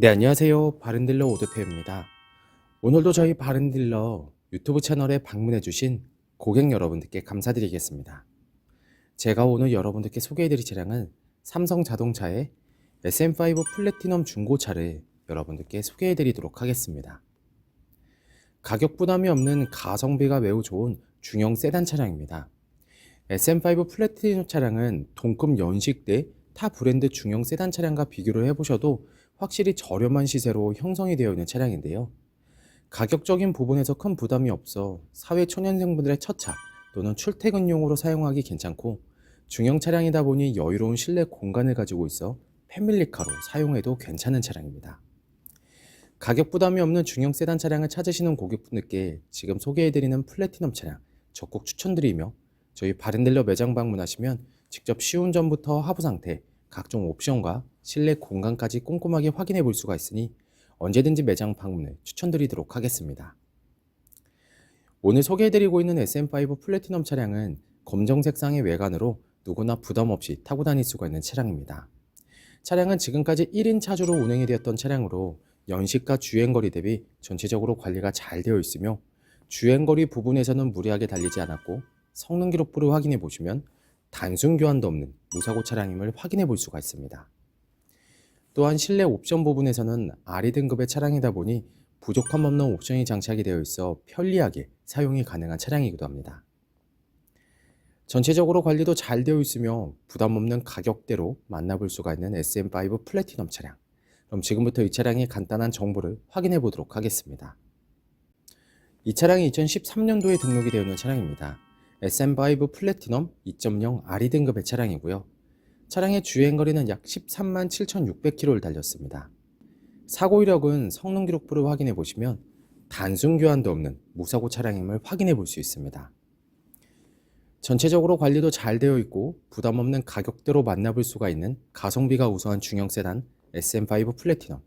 네, 안녕하세요. 바른딜러 오드페입니다. 오늘도 저희 바른딜러 유튜브 채널에 방문해주신 고객 여러분들께 감사드리겠습니다. 제가 오늘 여러분들께 소개해드릴 차량은 삼성 자동차의 SM5 플래티넘 중고차를 여러분들께 소개해드리도록 하겠습니다. 가격 부담이 없는 가성비가 매우 좋은 중형 세단 차량입니다. SM5 플래티넘 차량은 동급 연식대 타 브랜드 중형 세단 차량과 비교를 해보셔도 확실히 저렴한 시세로 형성이 되어 있는 차량인데요. 가격적인 부분에서 큰 부담이 없어 사회 초년생분들의 첫차 또는 출퇴근용으로 사용하기 괜찮고 중형 차량이다 보니 여유로운 실내 공간을 가지고 있어 패밀리카로 사용해도 괜찮은 차량입니다. 가격 부담이 없는 중형 세단 차량을 찾으시는 고객분들께 지금 소개해드리는 플래티넘 차량 적극 추천드리며 저희 바른딜러 매장 방문하시면 직접 시운전부터 하부 상태, 각종 옵션과 실내 공간까지 꼼꼼하게 확인해 볼 수가 있으니 언제든지 매장 방문을 추천드리도록 하겠습니다. 오늘 소개해드리고 있는 SM5 플래티넘 차량은 검정 색상의 외관으로 누구나 부담 없이 타고 다닐 수가 있는 차량입니다. 차량은 지금까지 1인 차주로 운행이 되었던 차량으로 연식과 주행거리 대비 전체적으로 관리가 잘 되어 있으며 주행거리 부분에서는 무리하게 달리지 않았고 성능 기록부를 확인해 보시면 단순 교환도 없는 무사고 차량임을 확인해 볼 수가 있습니다. 또한 실내 옵션 부분에서는 R이 등급의 차량이다 보니 부족함 없는 옵션이 장착이 되어 있어 편리하게 사용이 가능한 차량이기도 합니다. 전체적으로 관리도 잘 되어 있으며 부담 없는 가격대로 만나볼 수가 있는 SM5 플래티넘 차량. 그럼 지금부터 이 차량의 간단한 정보를 확인해 보도록 하겠습니다. 이 차량이 2013년도에 등록이 되어 있는 차량입니다. SM5 플래티넘 2.0 RE 등급의 차량이고요. 차량의 주행거리는 약 13만 7,600km를 달렸습니다. 사고 이력은 성능 기록부를 확인해 보시면 단순 교환도 없는 무사고 차량임을 확인해 볼 수 있습니다. 전체적으로 관리도 잘 되어 있고 부담 없는 가격대로 만나볼 수가 있는 가성비가 우수한 중형 세단 SM5 플래티넘.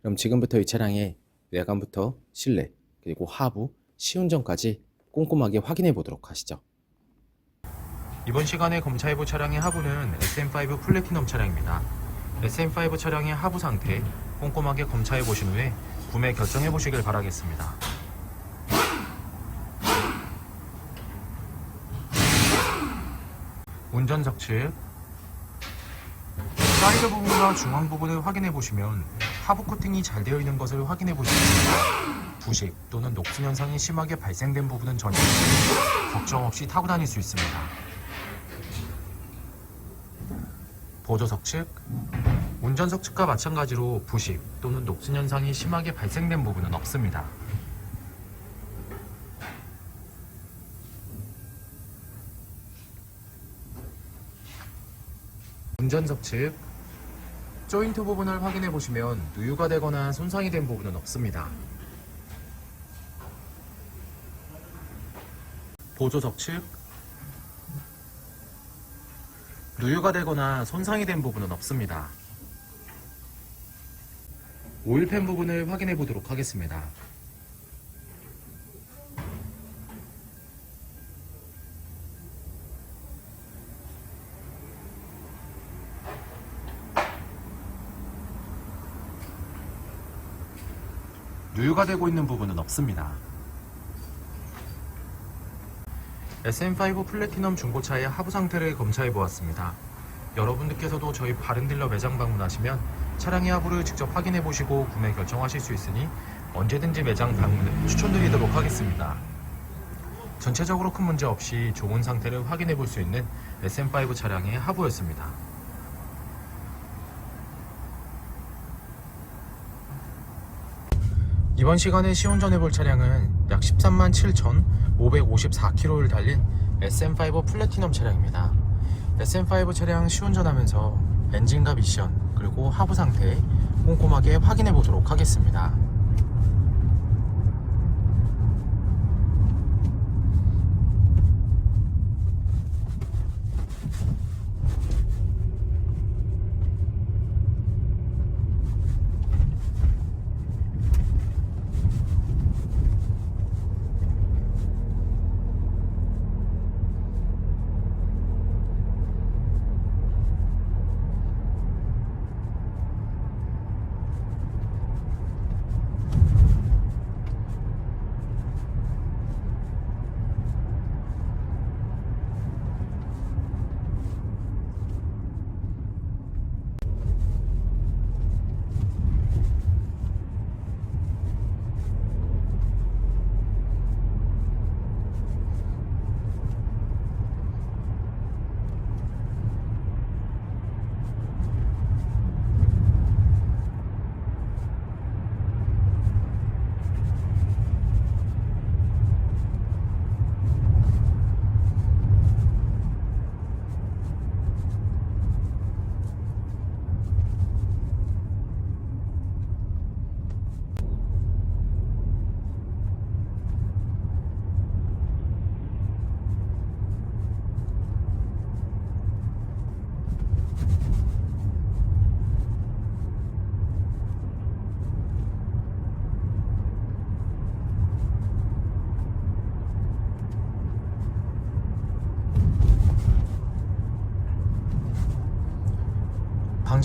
그럼 지금부터 이 차량의 외관부터 실내 그리고 하부 시운전까지 꼼꼼하게 확인해 보도록 하시죠. 이번 시간에 검차해볼 차량의 하부는 SM5 플래티넘 차량입니다. SM5 차량의 하부 상태 꼼꼼하게 검차해 보신 후에 구매 결정해 보시길 바라겠습니다. 운전석 측 사이드 부분과 중앙 부분을 확인해 보시면 하부 코팅이 잘 되어 있는 것을 확인해 보시면 부식 또는 녹슨 현상이 심하게 발생된 부분은 전혀 걱정 없이 타고 다닐 수 있습니다. 보조석 측 운전석 측과 마찬가지로 부식 또는 녹슨 현상이 심하게 발생된 부분은 없습니다. 운전석 측 조인트 부분을 확인해 보시면 누유가 되거나 손상이 된 부분은 없습니다. 보조석 측 누유가 되거나 손상이 된 부분은 없습니다. 오일팬 부분을 확인해 보도록 하겠습니다. 누유가 되고 있는 부분은 없습니다. SM5 플래티넘 중고차의 하부 상태를 검사해 보았습니다. 여러분들께서도 저희 바른딜러 매장 방문하시면 차량의 하부를 직접 확인해 보시고 구매 결정하실 수 있으니 언제든지 매장 방문을 추천드리도록 하겠습니다. 전체적으로 큰 문제 없이 좋은 상태를 확인해 볼 수 있는 SM5 차량의 하부였습니다. 이번 시간에 시운전 해 볼 차량은 약 13만 7,554km를 달린 SM5 플래티넘 차량입니다. SM5 차량 시운전하면서 엔진과 미션 그리고 하부 상태 꼼꼼하게 확인해 보도록 하겠습니다.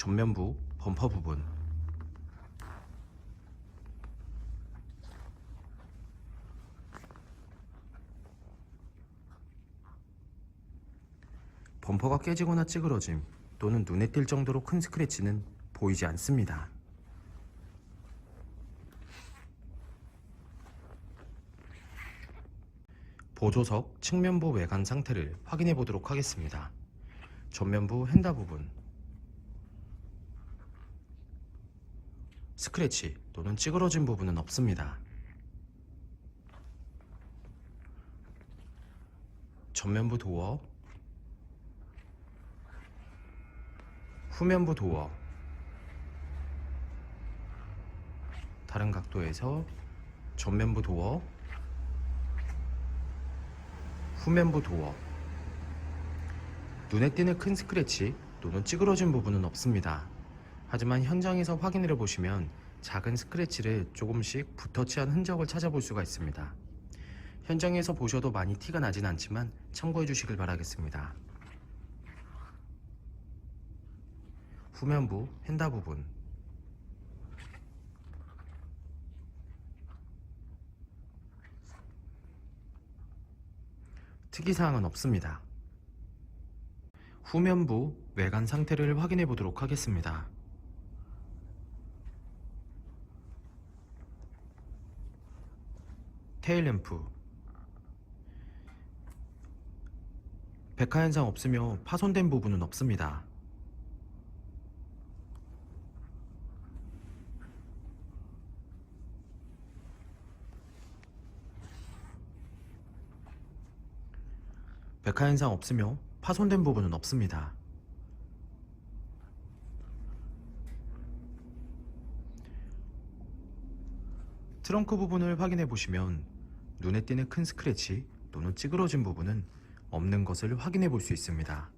전면부 범퍼 부분 범퍼가 깨지거나 찌그러짐 또는 눈에 띌 정도로 큰 스크래치는 보이지 않습니다. 보조석 측면부 외관 상태를 확인해 보도록 하겠습니다. 전면부 핸다 부분 스크래치 또는 찌그러진 부분은 없습니다. 전면부 도어, 후면부 도어, 다른 각도에서 전면부 도어, 후면부 도어, 눈에 띄는 큰 스크래치 또는 찌그러진 부분은 없습니다. 하지만 현장에서 확인을 해보시면 작은 스크래치를 조금씩 붓터치한 흔적을 찾아볼 수가 있습니다. 현장에서 보셔도 많이 티가 나진 않지만 참고해 주시길 바라겠습니다. 후면부 핸다 부분 특이사항은 없습니다. 후면부 외관 상태를 확인해 보도록 하겠습니다. 테일램프 백화 현상 없으며 파손된 부분은 없습니다. 백화 현상 없으며 파손된 부분은 없습니다. 트렁크 부분을 확인해 보시면 눈에 띄는 큰 스크래치 또는 찌그러진 부분은 없는 것을 확인해 볼 수 있습니다.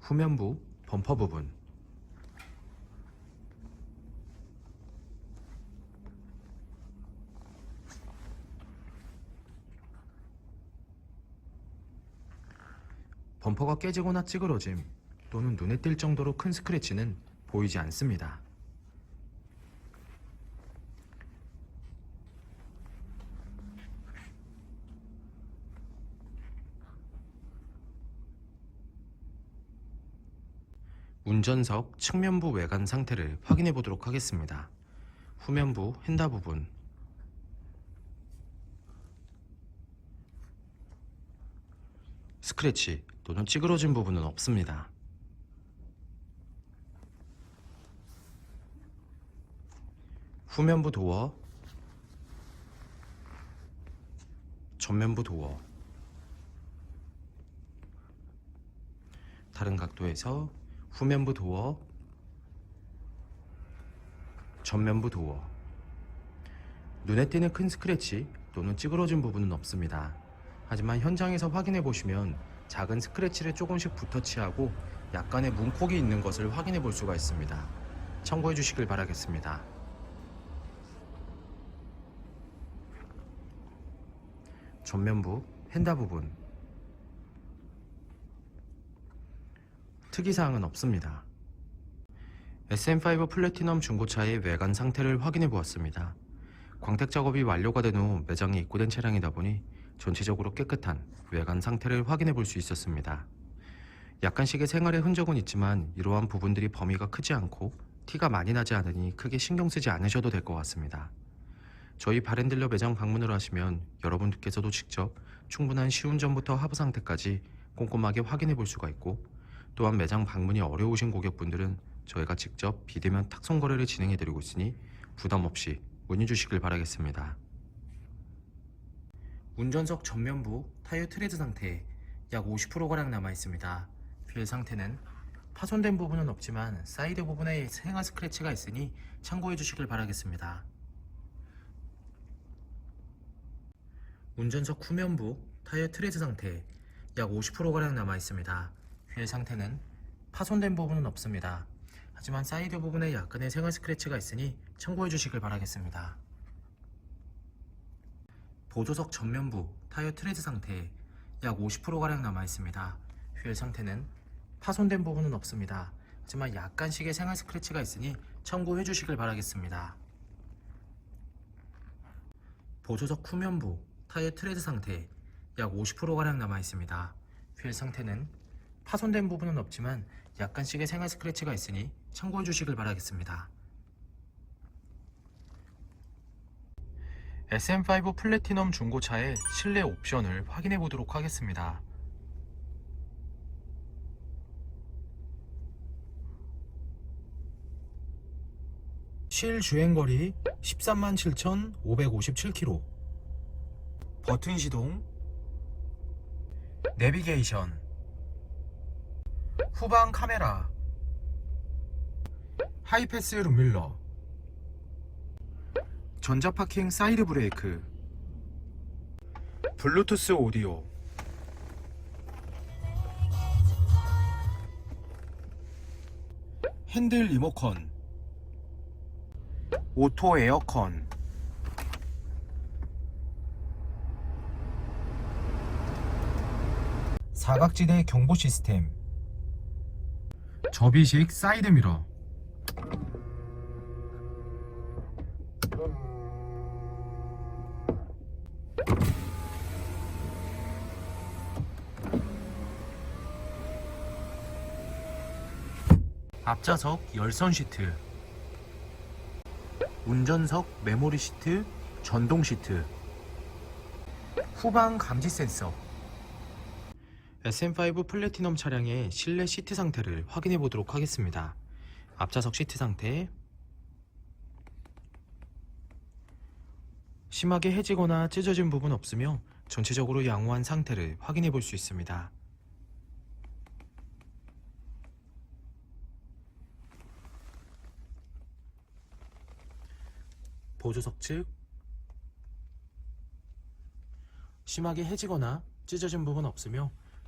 후면부 범퍼 부분 범퍼가 깨지거나 찌그러짐 또는 눈에 띌 정도로 큰 스크래치는 보이지 않습니다. 운전석 측면부 외관 상태를 확인해 보도록 하겠습니다. 후면부 핸다 부분 스크래치 또는 찌그러진 부분은 없습니다. 후면부 도어 전면부 도어 다른 각도에서 후면부 도어 전면부 도어 눈에 띄는 큰 스크래치 또는 찌그러진 부분은 없습니다. 하지만 현장에서 확인해 보시면 작은 스크래치를 조금씩 붓터치하고 약간의 문콕이 있는 것을 확인해 볼 수가 있습니다. 참고해 주시길 바라겠습니다. 전면부 핸다 부분 특이사항은 없습니다. SM5 플래티넘 중고차의 외관 상태를 확인해 보았습니다. 광택 작업이 완료가 된 후 매장에 입고된 차량이다 보니 전체적으로 깨끗한 외관 상태를 확인해 볼 수 있었습니다. 약간씩의 생활의 흔적은 있지만 이러한 부분들이 범위가 크지 않고 티가 많이 나지 않으니 크게 신경 쓰지 않으셔도 될 것 같습니다. 저희 바렌딜러 매장 방문을 하시면 여러분들께서도 직접 충분한 시운전부터 하부 상태까지 꼼꼼하게 확인해 볼 수가 있고 또한 매장 방문이 어려우신 고객분들은 저희가 직접 비대면 탁송 거래를 진행해 드리고 있으니 부담 없이 문의 주시길 바라겠습니다. 운전석 전면부 타이어 트레드 상태 약 50%가량 남아 있습니다. 휠 상태는 파손된 부분은 없지만 사이드 부분에 생활 스크래치가 있으니 참고해 주시길 바라겠습니다. 운전석 후면부 타이어 트레드 상태 약 50%가량 남아 있습니다. 휠 상태는 파손된 부분은 없습니다. 하지만 사이드 부분에 약간의 생활 스크래치가 있으니 참고해 주시길 바라겠습니다. 보조석 전면부 타이어 트레드 상태 약 50%가량 남아 있습니다. 휠 상태는 파손된 부분은 없습니다. 하지만 약간씩의 생활 스크래치가 있으니 참고해 주시길 바라겠습니다. 보조석 후면부 타이어 트레드 상태 약 50%가량 남아 있습니다. 휠 상태는 파손된 부분은 없지만 약간씩의 생활 스크래치가 있으니 참고해 주시길 바라겠습니다. SM5 플래티넘 중고차의 실내 옵션을 확인해 보도록 하겠습니다. 실 주행거리 13만 7,557km 버튼 시동 내비게이션 후방 카메라 하이패스 룸밀러 전자파킹 사이드 브레이크 블루투스 오디오. 핸들 리모컨 오토 에어컨 사각지대 경보 시스템. 접이식 사이드 미러. 앞좌석 열선 시트. 운전석 메모리 시트 전동 시트. 후방 감지 센서 SM5 플래티넘 차량의 실내 시트 상태를 확인해 보도록 하겠습니다. 앞좌석 시트 상태 심하게 해지거나 찢어진 부분 없으며 전체적으로 양호한 상태를 확인해 볼 수 있습니다. 보조석 측 심하게 해지거나 찢어진 부분 없으며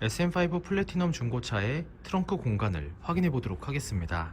SM5 플래티넘 중고차의 트렁크 공간을 확인해 보도록 하겠습니다.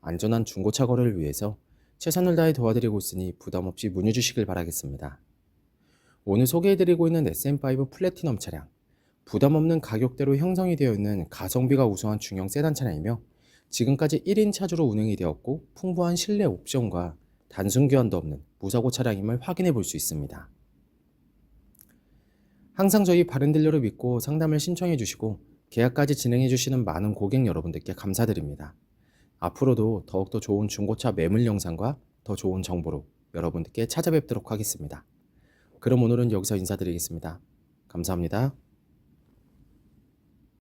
안전한 중고차 거래를 위해서 최선을 다해 도와드리고 있으니 부담 없이 문의 주시길 바라겠습니다. 오늘 소개해드리고 있는 SM5 플래티넘 차량, 부담 없는 가격대로 형성이 되어 있는 가성비가 우수한 중형 세단 차량이며 지금까지 1인 차주로 운행이 되었고 풍부한 실내 옵션과 단순 교환도 없는 무사고 차량임을 확인해 볼 수 있습니다. 항상 저희 바른 딜러를 믿고 상담을 신청해 주시고 계약까지 진행해 주시는 많은 고객 여러분들께 감사드립니다. 앞으로도 더욱더 좋은 중고차 매물 영상과 더 좋은 정보로 여러분들께 찾아뵙도록 하겠습니다. 그럼 오늘은 여기서 인사드리겠습니다. 감사합니다.